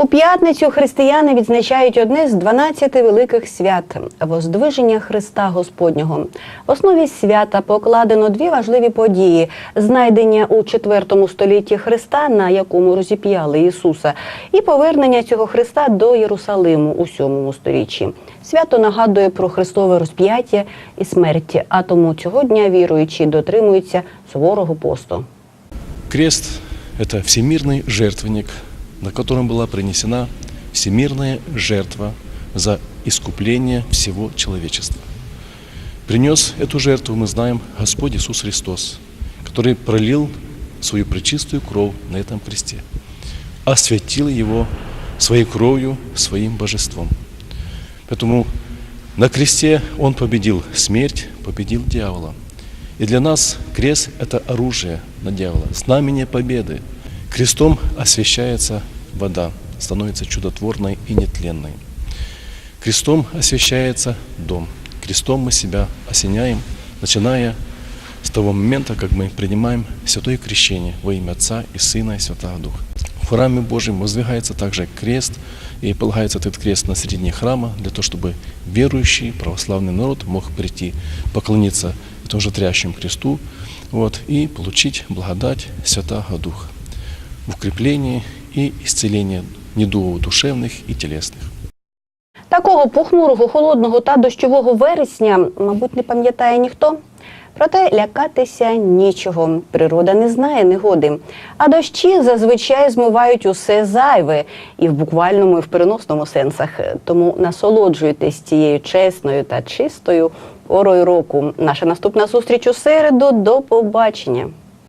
У п'ятницю християни відзначають одне з 12 великих свят Воздвиження Христа Господнього. В основі свята покладено дві важливі події: знайдення у IV столітті Христа, на якому розіп'яли Ісуса, і повернення цього Христа до Єрусалиму у VII сторіччі. Свято нагадує про Христове розп'яття і смерть, а тому цього дня віруючі дотримуються суворого посту. Крест – это всемирный жертвенник, на котором была принесена всемирная жертва за искупление всего человечества. Принес эту жертву, мы знаем, Господь Иисус Христос, который пролил свою пречистую кровь на этом кресте, осветил его своей кровью, своим божеством. Поэтому на кресте Он победил смерть, победил дьявола. И для нас крест – это оружие на дьявола, знамение победы. Крестом освящается вода, становится чудотворной и нетленной. Крестом освящается дом. Крестом мы себя осеняем, начиная с того момента, как мы принимаем святое крещение во имя Отца и Сына и Святого Духа. В храме Божьем воздвигается также крест, и полагается этот крест на середине храма, для того, чтобы верующий православный народ мог прийти, поклониться этому же трящему кресту вот, и получить благодать Святого Духа в укреплении и исцелении недугов душевных и телесных. Такого похмурого, холодного та дощового вересня, мабуть, не пам'ятає ніхто. Проте лякатися нічого. Природа не знає негоди. А дощі зазвичай змивають усе зайве і в буквальному, і в переносному сенсах. Тому насолоджуйтесь цією чесною та чистою порою року. Наша наступна зустріч у середу. До побачення.